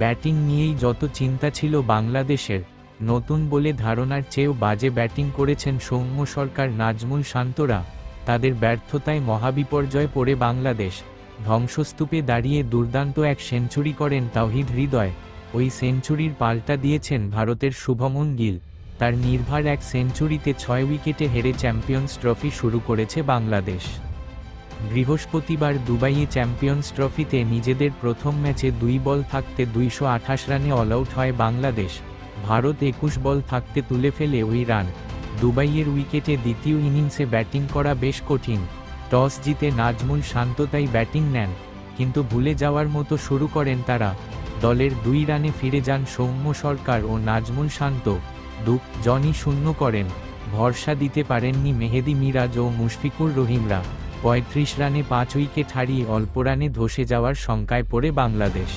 Batting নিয়েই যত চিন্তা ছিল বাংলাদেশের, নতুন বলে ধারণার চেয়েও বাজে ব্যাটিং করেছেন সৌম্য সরকার, নাজমুল শান্তরা। তাদের ব্যর্থতায় মহাবিপর্যয় পড়ে বাংলাদেশ। ধ্বংসস্তূপে দাঁড়িয়ে দুর্দান্ত এক সেঞ্চুরি করেন তাওহিদ হৃদয়। ওই সেঞ্চুরির পাল্টা দিয়েছেন ভারতের শুভমন গিল। তার নির্ভার এক সেঞ্চুরিতে ছয় উইকেটে হেরে চ্যাম্পিয়ন্স ট্রফি শুরু করেছে বাংলাদেশ। বৃহস্পতিবার দুবাইয়ে চ্যাম্পিয়ন্স ট্রফিতে নিজেদের প্রথম ম্যাচে দুই বল থাকতে দুইশো আঠাশ রানে অলআউট হয় বাংলাদেশ। ভারত একুশ বল থাকতে তুলে ফেলে ওই রান। দুবাইয়ের উইকেটে দ্বিতীয় ইনিংসে ব্যাটিং করা বেশ কঠিন। টস জিতে নাজমুল শান্ত তাই ব্যাটিং নেন, কিন্তু ভুলে যাওয়ার মতো শুরু করেন তারা। দলের দুই রানে ফিরে যান সৌম্য সরকার ও নাজমুল শান্ত। দুপ জনই শূন্য করেন। ভরসা দিতে পারেননি মেহেদি মিরাজ ও মুশফিকুর রহিমরা। পঁয়ত্রিশ রানে পাঁচ উইকেট হারিয়ে অল্প রানে ধসে যাওয়ার শঙ্কায় পড়ে বাংলাদেশ।